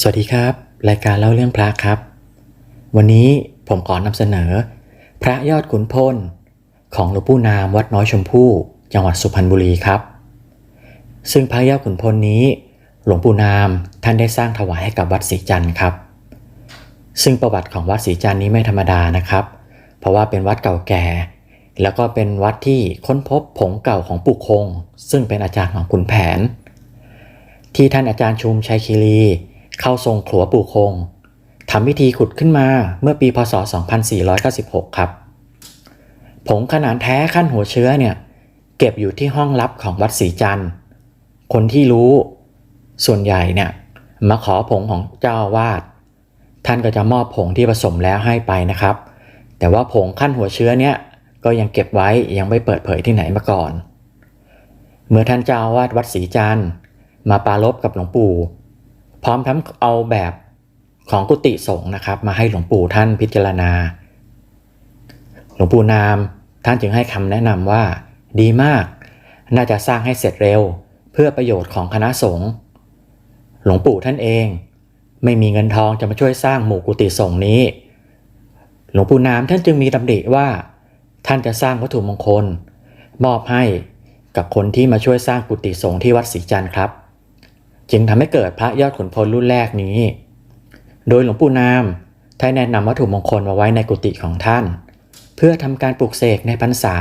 สวัสดีครับ รายการเล่าเรื่องพระครับ วันนี้ผมขอนำเสนอ พระยอดขุนพล ของหลวงปู่นามวัดน้อยชมพู่ จังหวัดสุพรรณบุรีครับ ซึ่งพระยอดขุนพลนี้ หลวงปู่นามท่านได้สร้างถวายให้กับวัดศรีจันทร์ครับ ซึ่งประวัติของวัดศรีจันทร์นี้ไม่ธรรมดานะครับ เพราะว่าเป็นวัดเก่าแก่ แล้วก็เป็นวัดที่ค้นพบผงเก่าของปู่คง ซึ่งเป็นอาจารย์ของขุนแผน ที่ท่านอาจารย์ชุมชัยคีรี เข้าทรงขลัวปู่คงทำพิธีขุดขึ้นมาเมื่อปีพศ 2496 ครับ ผงขนาดแท้ขั้นหัวเชื้อเนี่ยเก็บอยู่ที่ห้องลับของวัดศรีจันทร์ คนที่รู้ส่วนใหญ่เนี่ยมาขอผงของเจ้าวาสท่านก็จะมอบผงที่ผสมแล้วให้ไปนะครับ แต่ว่าผงขั้นหัวเชื้อเนี่ยก็ยังเก็บไว้ยังไม่เปิดเผยที่ไหนมาก่อน เมื่อท่านเจ้าวาสวัดศรีจันทร์มาปรารบกับหลวงปู่ พร้อมทั้งเอาแบบของกุฏิสงฆ์นะครับ มาให้หลวงปู่ท่านพิจารณา หลวงปู่นามท่านจึงให้คำแนะนำว่า ดีมาก น่าจะสร้างให้เสร็จเร็ว เพื่อประโยชน์ของคณะสงฆ์หลวงปู่ท่านเอง ไม่มีเงินทองจะมาช่วยสร้างหมู่กุฏิสงฆ์นี้ หลวงปู่นามท่านจึงมีดำริว่า ท่านจะสร้างวัตถุมงคล มอบให้กับคนที่มาช่วยสร้างกุฏิสงฆ์ที่วัดศรีจันทร์ครับ จึงทำให้เกิดพระยอดขุนพลรุ่นแรกนี้ โดยหลวงปู่นามท่านแนะนำวัตถุมงคลมาไว้ในกุฏิของท่าน เพื่อทำการปลุกเสกในพรรษา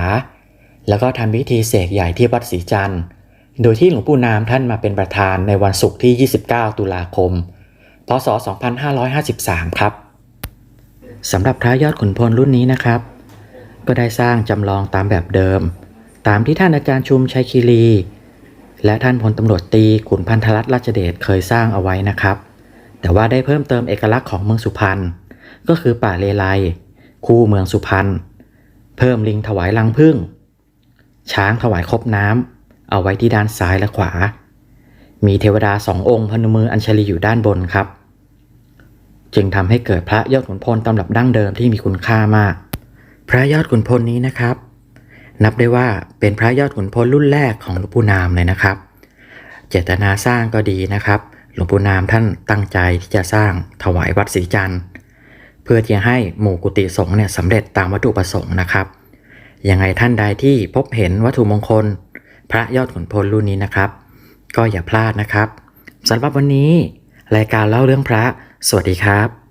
แล้วก็ทำพิธีเสกใหญ่ที่วัดศรีจันทร์ โดยที่หลวงปู่นามท่านมาเป็นประธานในวันศุกร์ที่ 29 ตุลาคม พศ 2553 ครับสำหรับพระยอดขุนพลรุ่นนี้นะครับ ก็ได้สร้างจำลองตามแบบเดิม ตามที่ท่านอาจารย์ชุมชัยคีรี และท่านพลตำรวจตีขุนพันธรัตน์ราชเดชเคยสร้างเอาไว้นะครับ แต่ว่าได้เพิ่มเติมเอกลักษณ์ของเมืองสุพรรณก็คือป่าเลไลคู่เมืองสุพรรณเพิ่มลิงถวายลังพึ่ง ช้างถวายคบน้ำเอาไว้ที่ด้านซ้ายและขวา มีเทวดาสององค์พนมมืออัญชลีอยู่ด้านบนครับ จึงทำให้เกิดพระยอดขุนพลตำรับดั้งเดิมที่มีคุณค่ามาก พระยอดขุนพลนี้นะครับ นับได้ว่าเป็นพระยอดขุนพลรุ่นแรกของหลวงปู่นามเลยนะครับ เจตนาสร้างก็ดีนะครับ หลวงปู่นามท่านตั้งใจที่จะสร้างถวายวัดศรีจันทร์ เพื่อที่จะให้หมู่กุฏิสงฆ์เนี่ยสำเร็จตามวัตถุประสงค์นะครับ ยังไงท่านใดที่พบเห็นวัตถุมงคล พระยอดขุนพลรุ่นนี้นะครับ ก็อย่าพลาดนะครับสำหรับวันนี้ รายการเล่าเรื่องพระ สวัสดีครับ